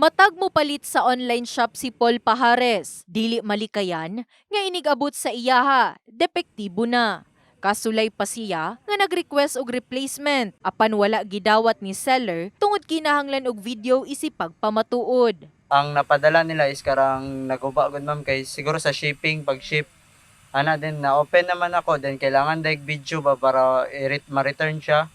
Matag mo palit sa online shop si Paul Pahares. Dili malikayan nga inigabot sa iyaha, depektibo na. Kasulay pa siya nga nag-request og replacement apan wala gidawat ni seller tungod kinahanglan og video isipag pamatuod. ang napadala nila is karang naguba gud ma'am kay siguro sa shipping pag ship ana din na open naman ako then kailangan daig video ba para i- ma-return siya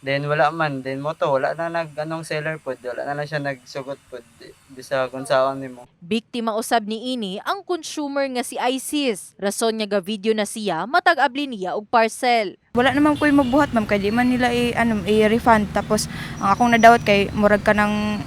then wala man then mo to wala na nag anong seller pod wala na lang siya nagsugot pod bisa kung saan nimo Biktima usab ni ini ang consumer nga si Isis. Rason nga ga video na siya matag abli niya og parcel. Wala naman ko mabuhat ma'am kay di man nila i ano i-refund tapos ang akong nadawat kay murag ka ng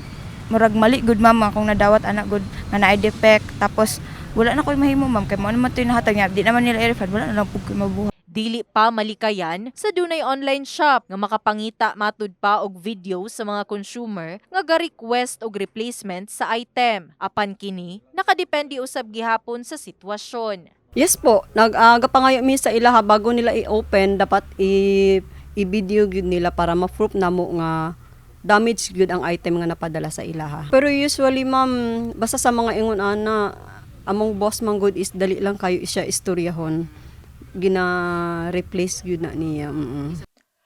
murag mali good ma'am akong nadawat anak good nga naay defect tapos wala na koy mahimo ma'am kay mo naman to nahatag niya di naman nila i-refund wala na lang pug mabuhat. Dili pa malikayan sa dunay online shop nga makapangita matud pa og video sa mga consumer nga ga-request og replacement sa item. Apan kini nakadepende usab gihapon sa sitwasyon. Yes po, nag-agapangayo mi sa ilaha bago nila i-open dapat i i-video gyud nila para ma-proof na mo nga damage gyud ang item nga napadala sa ilaha. Pero usually ma'am, basta sa mga ingon ana among boss man good is dali lang kayo siya istoryahon gina replace gyud na niya. Mm-mm.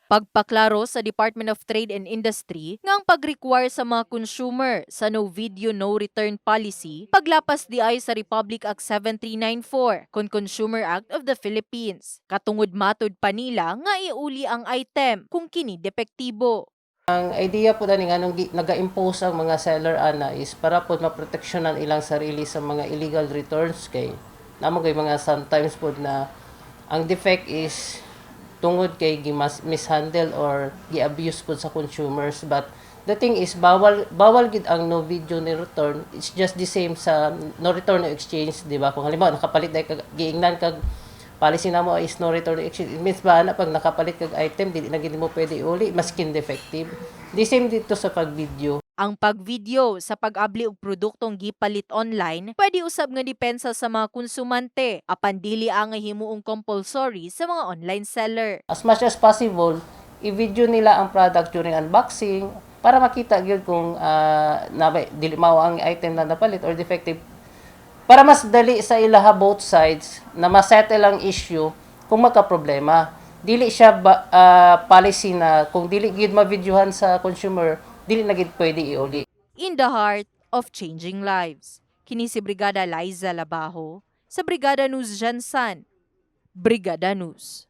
Pagpaklaro sa Department of Trade and Industry nga ang pag-require sa mga consumer sa no video no return policy paglapas di ay sa Republic Act 7394 kon Consumer Act of the Philippines. Katungod matod pa nila nga iuli ang item kung kini depektibo. Ang idea po dani nga nung naga-impose ang mga seller ana is para po maproteksyonan ilang sarili sa mga illegal returns kay namo kay mga sometimes po na ang defect is tungod kay mishandle or gi-abuse po sa consumers. But the thing is bawal bawal gid ang no video ni return. It's just the same sa no return no exchange di ba? Kung halimbawa nakapalit dahil kag giingnan kag policy na mo is no return no exchange. It means ba na pag nakapalit kag item dili na gid mo pwede uli maskin defective. The same dito sa pag video Ang pagvideo sa pag-abli og produktong gipalit online pwede usab nga depensa sa mga konsumante apan dili ang himuong compulsory sa mga online seller. as much as possible, i-video nila ang product during unboxing para makita gyud kung uh, nabay dili mao ang item na napalit or defective. Para mas dali sa ilaha both sides na masettle ang issue kung magka problema. Dili siya ba, ah, policy na kung dili gyud ma-videohan sa consumer, dili na gyud pwede iuli. In the heart of changing lives. Kini si Brigada Liza Labajo sa Brigada News Jansan. Brigada News.